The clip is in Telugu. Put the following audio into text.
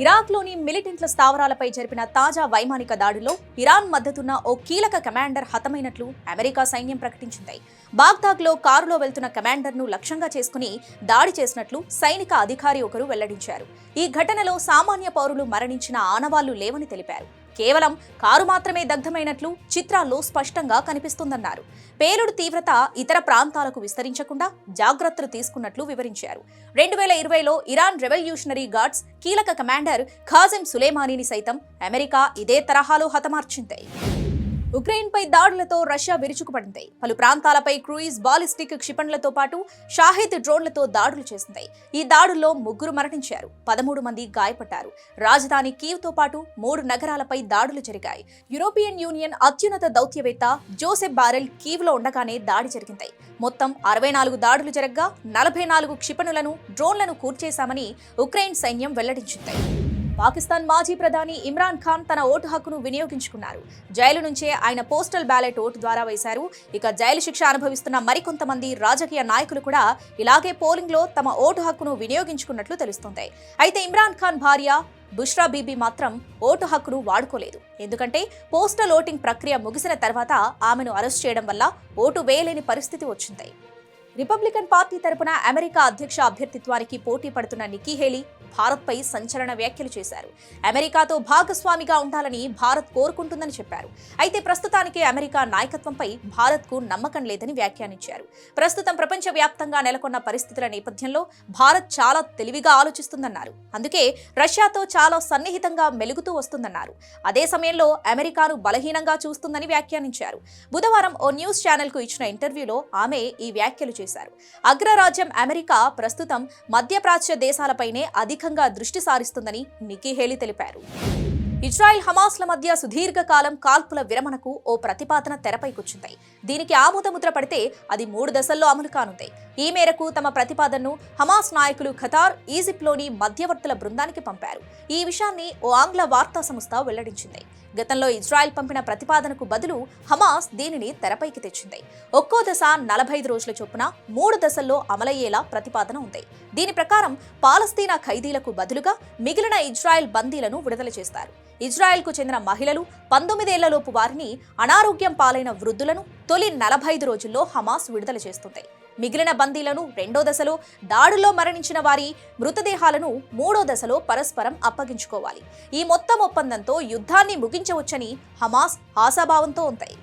ఇరాక్లోని మిలిటెంట్ల స్థావరాలపై జరిపిన తాజా వైమానిక దాడిలో ఇరాన్ మద్దతున్న ఓ కీలక కమాండర్ హతమైనట్లు అమెరికా సైన్యం ప్రకటించింది. బాగ్దాద్లో కారులో వెళ్తున్న కమాండర్ను లక్ష్యంగా చేసుకుని దాడి చేసినట్లు సైనిక అధికారి ఒకరు వెల్లడించారు. ఈ ఘటనలో సామాన్య పౌరులు మరణించిన ఆనవాళ్ళు లేవని తెలిపారు. కేవలం కారు మాత్రమే దగ్ధమైనట్లు చిత్రాల్లో స్పష్టంగా కనిపిస్తుందన్నారు. పేలుడు తీవ్రత ఇతర ప్రాంతాలకు విస్తరించకుండా జాగ్రత్తలు తీసుకున్నట్లు వివరించారు. రెండు వేల ఇరవైలో ఇరాన్ రెవల్యూషనరీ గార్డ్స్ కీలక కమాండర్ ఖాజిం సులేమానీని సైతం అమెరికా ఇదే తరహాలో హతమార్చింది. ఉక్రెయిన్పై దాడులతో రష్యా విరుచుకుపడింది. పలు ప్రాంతాలపై క్రూయిజ్ బాలిస్టిక్ క్షిపణులతో పాటు షాహిద్ డ్రోన్లతో దాడులు చేసింది. ఈ దాడుల్లో ముగ్గురు మరణించారు పదమూడు మంది గాయపడ్డారు. రాజధాని కీవ్తో పాటు మూడు నగరాలపై దాడులు జరిగాయి. యూరోపియన్ యూనియన్ అత్యున్నత దౌత్యవేత్త జోసెఫ్ బారెల్ కీవ్లో ఉండగానే దాడి జరిగింది. మొత్తం అరవై నాలుగు దాడులు జరగ్గా నలభై నాలుగు క్షిపణులను డ్రోన్లను కూర్చేశామని ఉక్రెయిన్ సైన్యం వెల్లడించింది. పాకిస్తాన్ మాజీ ప్రధాని ఇమ్రాన్ ఖాన్ తన ఓటు హక్కును వినియోగించుకున్నారు. జైలు నుంచే ఆయన పోస్టల్ బ్యాలెట్ ఓటు ద్వారా వేశారు. ఇక జైలు శిక్ష అనుభవిస్తున్న మరికొంతమంది రాజకీయ నాయకులు కూడా ఇలాగే పోలింగ్లో తమ ఓటు హక్కును వినియోగించుకున్నట్లు తెలుస్తోంది. అయితే ఇమ్రాన్ ఖాన్ భార్య బుష్రా బీబీ మాత్రం ఓటు హక్కును వాడుకోలేదు. ఎందుకంటే పోస్టల్ ఓటింగ్ ప్రక్రియ ముగిసిన తర్వాత ఆమెను అరెస్ట్ చేయడం వల్ల ఓటు వేయలేని పరిస్థితి వచ్చింది. రిపబ్లికన్ పార్టీ తరపున అమెరికా అధ్యక్ష అభ్యర్థిత్వానికి పోటీ పడుతున్న నిక్కీ హేలీ భారత్పై సంచలన వ్యాఖ్యలు చేశారు. అమెరికాతో భాగస్వామిగా ఉండాలని భారత్ కోరుకుంటుందని చెప్పారు. అయితే ప్రస్తుతానికి అమెరికా నాయకత్వంపై భారత్కు నమ్మకం లేదని వ్యాఖ్యానించారు. ప్రస్తుతం ప్రపంచవ్యాప్తంగా నెలకొన్న పరిస్థితుల నేపథ్యంలో భారత్ చాలా తెలివిగా ఆలోచిస్తుందన్నారు. అందుకే రష్యాతో చాలా సన్నిహితంగా మెలుగుతూ వస్తుందన్నారు. అదే సమయంలో అమెరికాను బలహీనంగా చూస్తుందని వ్యాఖ్యానించారు. బుధవారం ఓ న్యూస్ ఛానల్కు ఇచ్చిన ఇంటర్వ్యూలో ఆమె ఈ వ్యాఖ్యలు చేశారు. అగ్రరాజ్యం అమెరికా ప్రస్తుతం మధ్యప్రాచ్య దేశాలపైనే అధిక అత్యధికంగా దృష్టి సారిస్తుందని నికీ హేలీ తెలిపారు. ఇజ్రాయెల్ హమాస్ల మధ్య సుదీర్ఘకాలం కాల్పుల విరమణకు ఓ ప్రతిపాదన తెరపైకొచ్చింది దీనికి ఆమోదముద్ర పడితే అది మూడు దశల్లో అమలు కానుంది. ఈ మేరకు తమ ప్రతిపాదనను హమాస్ నాయకులు ఖతార్ ఈజిప్ట్లోని మధ్యవర్తుల బృందానికి పంపారు. ఈ విషయాన్ని ఓ ఆంగ్ల వార్తా సంస్థ వెల్లడించింది. గతంలో ఇజ్రాయెల్ పంపిన ప్రతిపాదనకు బదులు హమాస్ దీనిని తెరపైకి తెచ్చింది. ఒక్కో దశ నలభై ఐదు రోజుల చొప్పున మూడు దశల్లో అమలయ్యేలా ప్రతిపాదన ఉంది. దీని ప్రకారం పాలస్తీనా ఖైదీలకు బదులుగా మిగిలిన ఇజ్రాయెల్ బందీలను విడుదల చేస్తారు. ఇజ్రాయెల్కు చెందిన మహిళలు పంతొమ్మిదేళ్ళలోపు వారిని అనారోగ్యం పాలైన వృద్ధులను తొలి నలభై ఐదు రోజుల్లో హమాస్ విడుదల చేస్తుంది. మిగిలిన బందీలను రెండో దశలో దాడుల్లో మరణించిన వారి మృతదేహాలను మూడో దశలో పరస్పరం అప్పగించుకోవాలి. ఈ మొత్తం ఒప్పందంతో యుద్ధాన్ని ముగించవచ్చని హమాస్ ఆశాభావంతో ఉంటాయి.